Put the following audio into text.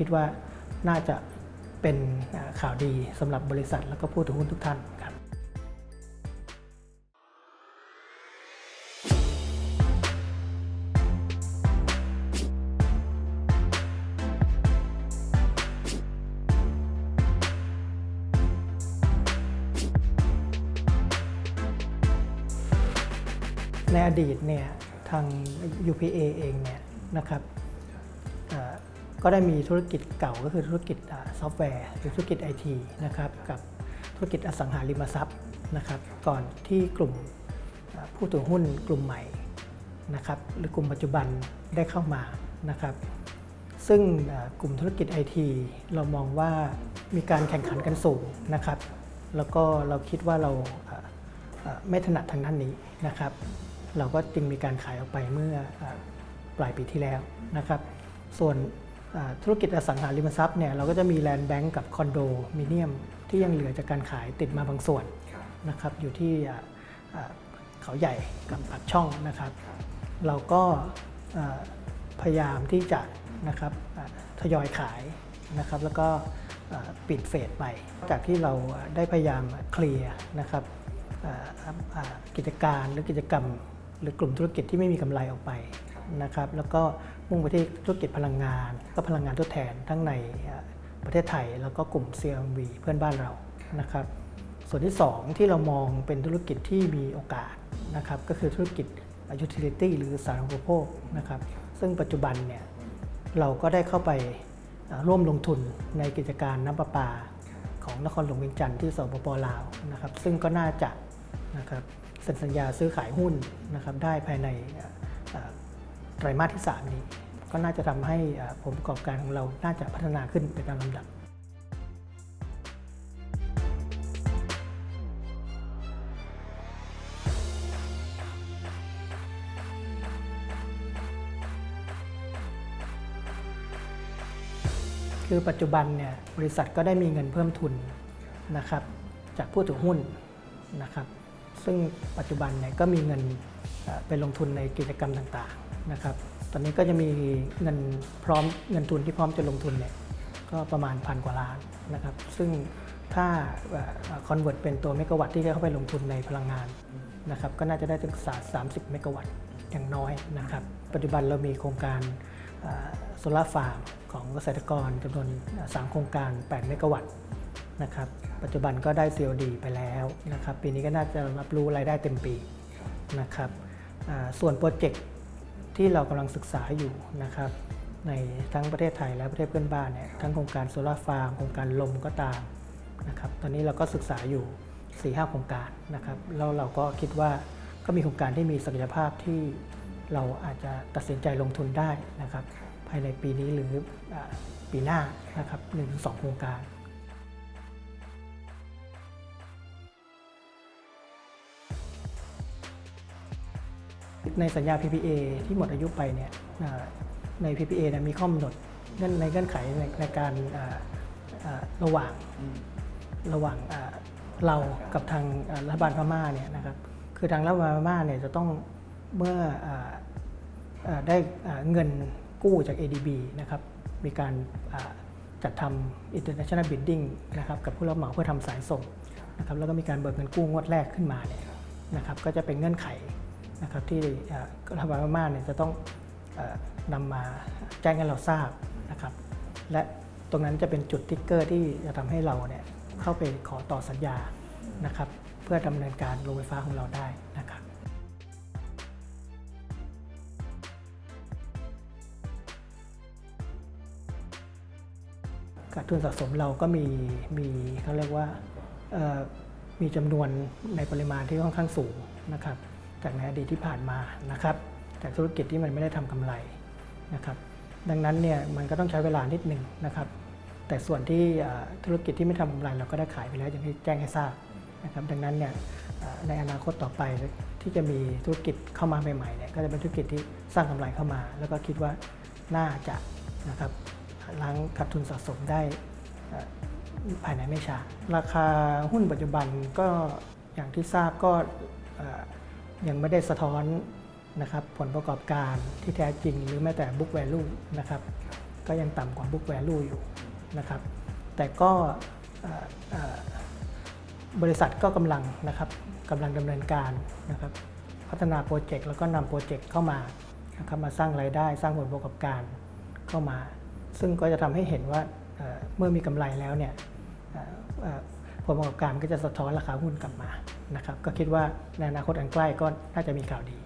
คิดว่าน่าจะเป็นข่าวดีสำหรับบริษัทแล้วก็ผู้ถือหุ้นทุกท่านครับในอดีตเนี่ยทาง UPA เองเนี่ยนะครับ ก็ได้มีธุรกิจเก่าก็คือธุรกิจซอฟต์แวร์หรือธุรกิจไอทีนะครับกับธุรกิจอสังหาริมทรัพย์นะครับก่อนที่กลุ่มผู้ถือหุ้นกลุ่มใหม่นะครับหรือกลุ่มปัจจุบันได้เข้ามานะครับซึ่งกลุ่มธุรกิจไอทีเรามองว่ามีการแข่งขันกันสูงนะครับ แล้วก็เราคิดว่าเราไม่ถนัดทางด้านนี้นะครับ เราก็จึงมีการขายออกไปเมื่ออปลายปีที่แล้วนะครับ ส่วน ธุรกิจอสังหาริมทรัพย์เนี่ยเราก็จะมีแลนด์แบงก์กับคอนโดมิเนียมที่ยังเหลือจากการขายติดมาบางส่วนนะครับอยู่ที่เอ่อเอ่อเขาใหญ่กับปากช่องนะครับ เราก็เอ่อพยายามที่จะนะครับเอ่อทยอยขายนะครับแล้วก็เอ่อปิดเฟสไป จากที่เราได้พยายามเคลียร์นะครับเอ่อเอ่อกิจการหรือกิจกรรม หรือกลุ่มธุรกิจที่ไม่มีกำไรออกไป นะครับแล้วก็มุ่งไปที่ธุรกิจพลังงาน ก็พลังงานทดแทนทั้งในประเทศไทยแล้วก็กลุ่ม CMV เพื่อนบ้านเรานะครับ ส่วนที่ 2 ที่เรามองเป็นธุรกิจที่มีโอกาสนะครับก็คือธุรกิจ utility หรือสาธารณูปโภคนะครับซึ่งปัจจุบันเนี่ยเราก็ได้เข้าไปร่วมลงทุนในกิจการน้ำประปาของนครหลวงเวียงจันทร์ที่สปปลาวนะครับซึ่งก็น่าจะนะครับเซ็นสัญญาซื้อขายหุ้นนะครับได้ภายใน รมาสที่ 3 นี้ ก็น่าจะทำให้ผลประกอบการของเราน่าจะพัฒนาขึ้นเป็นตามลำดับคือปัจจุบันเนี่ยบริษัทก็ได้มีเงินเพิ่มทุนนะครับจากผู้ถือหุ้นนะครับซึ่งปัจจุบันเนี่ยก็มีเงินเอ่อไปลงทุนในกิจกรรมต่าง นะครับ ตอนนี้ก็จะมีเงินพร้อมเงินทุนที่พร้อมจะลงทุนเนี่ยก็ประมาณพันกว่าล้านนะครับ ซึ่งถ้าคอนเวิร์ตเป็นตัวเมกะวัตต์ที่จะเข้าไปลงทุนในพลังงานนะครับ ก็น่าจะได้ถึงสา30 เมกะวัตต์อย่างน้อยนะครับ ปัจจุบันเรามีโครงการโซลาร์ฟาร์มของเกษตรกรจำนวน 3 โครงการ 8 เมกะวัตต์นะครับ ปัจจุบันก็ได้ COD ไปแล้วนะครับ ปีนี้ก็น่าจะรับรู้รายได้เต็มปีนะครับ ส่วนโปรเจกต์ ที่เรากำลังศึกษาอยู่นะครับในทั้งประเทศไทยและประเทศเพื่อนบ้านเนี่ยทั้งโครงการโซลาร์ฟาร์มโครงการลมก็ตามนะครับตอนนี้เราก็ศึกษาอยู่4-5โครงการนะครับแล้วเราก็คิดว่าก็มีโครงการที่มีศักยภาพที่เราอาจจะตัดสินใจลงทุนได้นะครับภายในปีนี้หรืออปีหน้านะครับหนึ่งสองโครงการ ในสัญญา PPA ที่หมดอายุไปเนี่ยอ่าใน PPA เนี่ยมีข้อกำหนดเงื่อนในเงื่อนไขในในการอ่าอ่าระหว่างระหว่างอ่าเรากับทางอ่ารัฐบาลพม่าเนี่ยนะครับคือทางรัฐบาลพม่าเนี่ยจะต้องเมื่ออ่าเอ่อได้อ่าเงินกู้จาก ADB นะครับมีการอ่าจัดทำ international bidding นะครับกับผู้รับเหมาเพื่อทำสายส่งนะครับแล้วก็มีการเบิกเงินกู้งวดแรกขึ้นมาเนี่ยนะครับก็จะเป็นเงื่อนไข นะครับที่รัฐบาลพม่าเนี่ยจะต้องออนำมาแจ้งให้เราทราบนะครับ และตรงนั้นจะเป็นจุดติ๊กเกอร์ที่จะทำให้เราเนี่ยเข้าไปขอต่อสัญญานะครับ เพื่อดำเนินการโรงไฟฟ้าของเราได้นะครับการทุนสะสมเราก็มีมีเขาเรียกว่ามีจำนวนในปริมาณที่ค่อนข้างสูงนะครับ จากในอดีตที่ผ่านมานะครับจากธุรกิจที่มันไม่ได้ทำกำไรนะครับดังนั้นเนี่ยมันก็ต้องใช้เวลานิดหนึ่งนะครับ แต่ส่วนที่ธุรกิจที่ไม่ทำกำไรเราก็ได้ขายไปแล้วอย่างที่แจ้งให้ทราบนะครับดังนั้นเนี่ยในอนาคตต่อไปที่จะมีธุรกิจเข้ามาใหม่ๆเนี่ยก็จะเป็นธุรกิจที่สร้างกำไรเข้ามา แล้วก็คิดว่าน่าจะนะครับล้างขาดทุนสะสมได้ภายในไม่ช้าราคาหุ้นปัจจุบันก็อย่างที่ทราบก็ ยังไม่ได้สะท้อนนะครับผลประกอบการที่แท้จริง หรือแม้แต่ book value นะครับก็ยังต่ำกว่า book value อยู่นะครับแต่ก็บริษัทก็กำลังนะครับกำลังดำเนินการนะครับพัฒนาโปรเจกต์แล้วก็นำโปรเจกต์เข้ามานะครับมาสร้างรายได้สร้างผลประกอบการเข้ามา ซึ่งก็จะทำให้เห็นว่าเมื่อมีกำไรแล้วเนี่ย ผลประกอบการก็จะสะท้อนราคาหุ้นกลับมานะครับก็คิดว่าในอนาคตอันใกล้ก็น่าจะมีข่าวดี